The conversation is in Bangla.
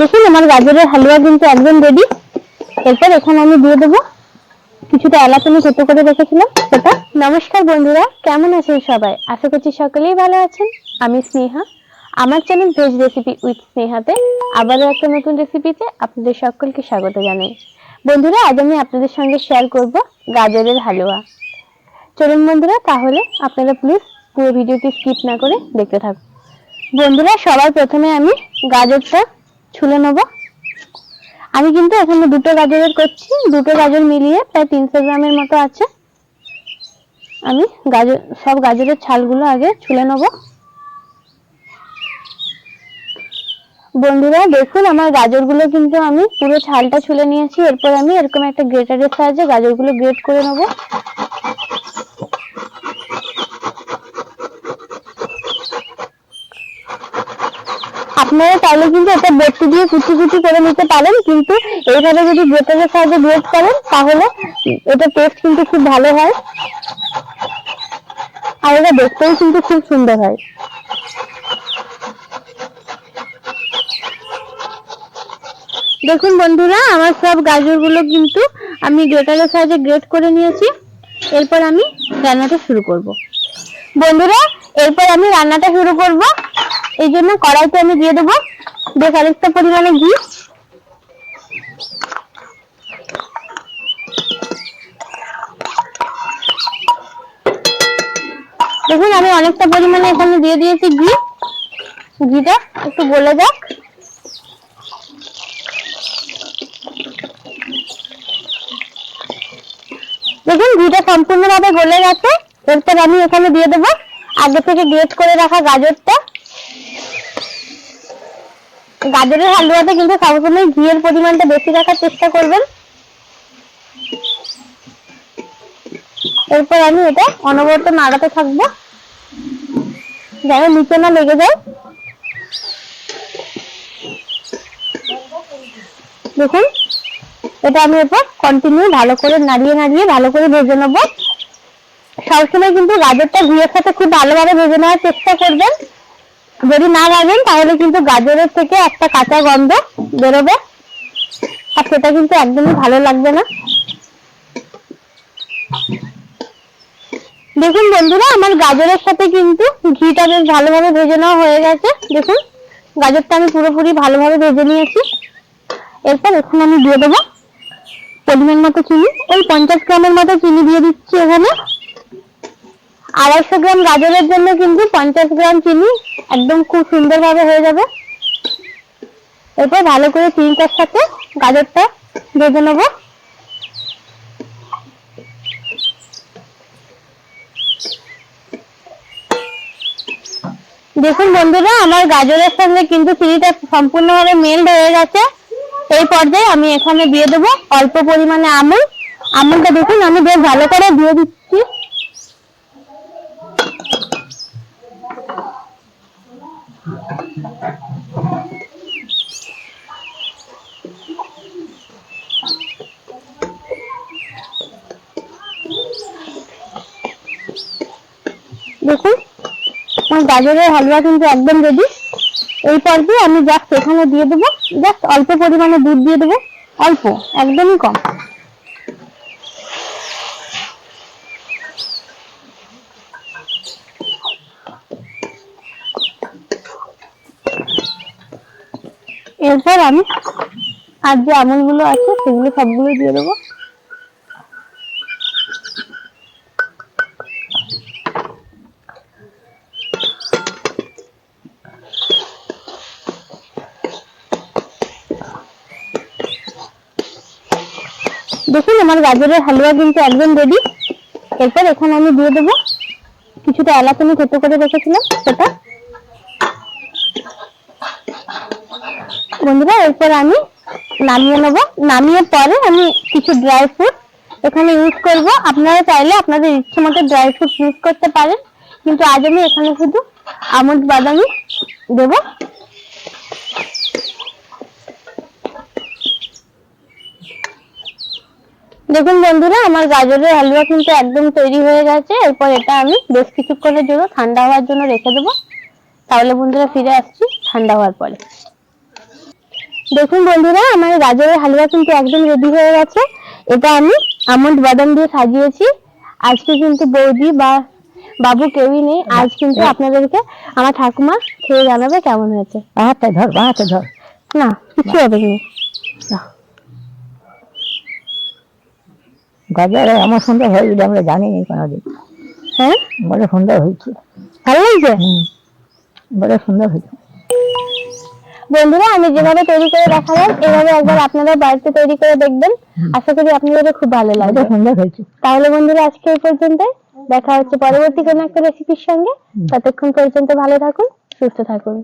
দেখুন, আমার গাজরের হালুয়া কিন্তু একদম রেডি এরপর এখানে আমি দিয়ে দেবো কিছুটা এলাচ আমি থেতো করে রেখেছিলাম সেটা। নমস্কার বন্ধুরা, কেমন আছেন সবাই? আশা করছি সকলেই ভালো আছেন। আমি স্নেহা। আমার চ্যানেল ভেজ রেসিপি উইথ স্নেহাতে আবারও একটা নতুন রেসিপিতে আপনাদের সকলকে স্বাগত জানাই। বন্ধুরা, আজ আমি আপনাদের সঙ্গে শেয়ার করব গাজরের হালুয়া। চলুন বন্ধুরা, তাহলে আপনারা প্লিজ পুরো ভিডিওটি স্কিপ না করে দেখতে থাকুন। বন্ধুরা, সবার প্রথমে আমি গাজরটা ছুলে নেব। আমি কিন্তু এখানে দুটো গাজরের করছি, দুটো গাজর মিলিয়ে প্রায় তিনশো গ্রামের মতো আছে। আমি গাজর, সব গাজরের ছালগুলো আগে ছুলে নেব। বন্ধুরা, দেখুন, আমার গাজরগুলো কিন্তু আমি পুরো ছালটা ছুলে নিয়েছি। এরপর আমি এরকম একটা গ্রেটারের সাহায্যে গাজরগুলো গ্রেট করে নেব। আপনারা চাইলে কিন্তু এটা বেটটি দিয়ে কুচি কুচি করে নিতে পারেন, কিন্তু এইভাবে যদি গ্রেটারের সাহায্যে গ্রেট করেন, তাহলে এটা টেস্ট কিন্তু খুব ভালো হয়। আর এটা দেখতেও কিন্তু খুব সুন্দর হয়। দেখুন বন্ধুরা, আমার সব গাজরগুলো কিন্তু আমি গ্রেটারের সাহায্যে গ্রেট করে নিয়েছি। এরপর আমি রান্নাটা শুরু করব। বন্ধুরা, এরপর আমি রান্নাটা শুরু করব। এই জন্য কড়াইতে আমি দিয়ে দেবো বেশ আরেকটা পরিমাণে ঘি। দেখুন, আমি অনেকটা পরিমাণে এখানে দিয়ে দিয়েছি ঘি। ঘিটা একটু গলে যাক। দেখুন, ঘিটা সম্পূর্ণভাবে গলে গেছে। এরপর আমি এখানে দিয়ে দেবো আগে থেকে গ্রেট করে রাখা গাজরটা। গাজরের হালুয়াতে কিন্তু সবসময় ঘিয়ের পরিমাণটা বেশি রাখার চেষ্টা করবেন। এরপর আমি এটা অনবরত নাড়াতে থাকব। যেন নিচে না লেগে যায়। দেখুন, এটা আমি এরপর কন্টিনিউ ভালো করে নাড়িয়ে নাড়িয়ে ভালো করে ভেজে নেব। সবসময় কিন্তু গাজরটা ঘিয়ের সাথে খুব ভালোভাবে ভেজে নেওয়ার চেষ্টা করবেন। যদি না ভাবেন তাহলে কিন্তু গাজরের থেকে একটা কাঁচা গন্ধ বেরোবে। আর সেটা কিন্তু একদমই ভালো লাগবে না। দেখুন বন্ধুরা, আমার গাজরের সাথে কিন্তু ঘিটা বেশ ভালোভাবে ভেজে নেওয়া হয়ে গেছে। দেখুন, গাজরটা আমি পুরোপুরি ভালোভাবে ভেজে নিয়েছি। এরপর এখানে আমি দিয়ে দেবো পরিমাণ মতো চিনি। ওই পঞ্চাশ গ্রামের মতো চিনি দিয়ে দিচ্ছি এখানে। আড়াইশো গ্রাম গাজরের জন্য কিন্তু পঞ্চাশ গ্রাম চিনি একদম খুব সুন্দরভাবে হয়ে যাবে। এরপর ভালো করে চিনিটার সাথে গাজরটা ভেজে নেব। দেখুন বন্ধুরা, আমার গাজরের সঙ্গে কিন্তু চিনিটা সম্পূর্ণভাবে মেল্ট হয়ে গেছে। এই পর্যায়ে আমি এখানে দিয়ে দেবো অল্প পরিমাণে আমুল। আমুলটা দেখুন, আমি বেশ ভালো করে দিয়ে দিচ্ছি। দেখুন, আমার গাজরের হালুয়া কিন্তু একদম রেডি এই পর্যায়ে আমি জাস্ট এখানে দিয়ে দেবো জাস্ট অল্প পরিমাণে দুধ দিয়ে দেবো, অল্প, একদমই কম। এরপর আমি আর যে আমুলগুলো আছে, সেগুলো সবগুলো দিয়ে দেবো। দেখুন, আমার গাজরের হালুয়া কিন্তু একদম রেডি এরপর এখানে আমি দিয়ে দেবো কিছুটা এলাচ আমি করে রেখেছিলাম, সেটা বন্ধুরা, এরপর আমি নামিয়ে নেব। নামিয়ে পরে আমি কিছু ড্রাই ফ্রুট এখানে ইউজ করব। আপনারা চাইলে আপনাদের ইচ্ছে মতো ড্রাই ফ্রুট ইউজ করতে পারেন। কিন্তু আজ আমি এখানে শুধু আমন্ড বাদামি দেবো। দেখুন বন্ধুরা, আমার গাজরের হালুয়া কিন্তু একদম তৈরি হয়ে গেছে। এরপর এটা আমি বেশ কিছুক্ষণের জন্য ঠান্ডা হওয়ার জন্য রেখে দেবো। তাহলে বন্ধুরা ফিরে আসছি ঠান্ডা হওয়ার পরে। দেখুন বন্ধুরা আমার গাজরের হালুয়া কিন্তু একদম রেডি হয়ে গেছে। এটা আমি আমন্ড বাদাম দিয়ে সাজিয়েছি। আজকে কিন্তু বৌদি বা বাবু কেউই নেই। আজ কিন্তু আপনাদেরকে আমার ঠাকুমা খেয়ে জানাবে কেমন হয়েছে। হাতে ধর হাতে ধর। না কিছু হবে না। গাজরে আমার সুন্দর হয়েছিল আমরা জানিনি কোনোদিন। হ্যাঁ? বড় সুন্দর হয়েছে। ভালো লাগছে বড় সুন্দর হয়েছে। বন্ধুরা আমি যেভাবে তৈরি করে দেখালাম এভাবে একবার আপনারা বাড়িতে তৈরি করে দেখবেন। আশা করি আপনাদের খুব ভালো লাগবে। তাহলে বন্ধুরা আজকে এই পর্যন্ত দেখা হচ্ছে পরবর্তী কোনো একটা রেসিপির সঙ্গে। ততক্ষণ পর্যন্ত ভালো থাকুন সুস্থ থাকুন।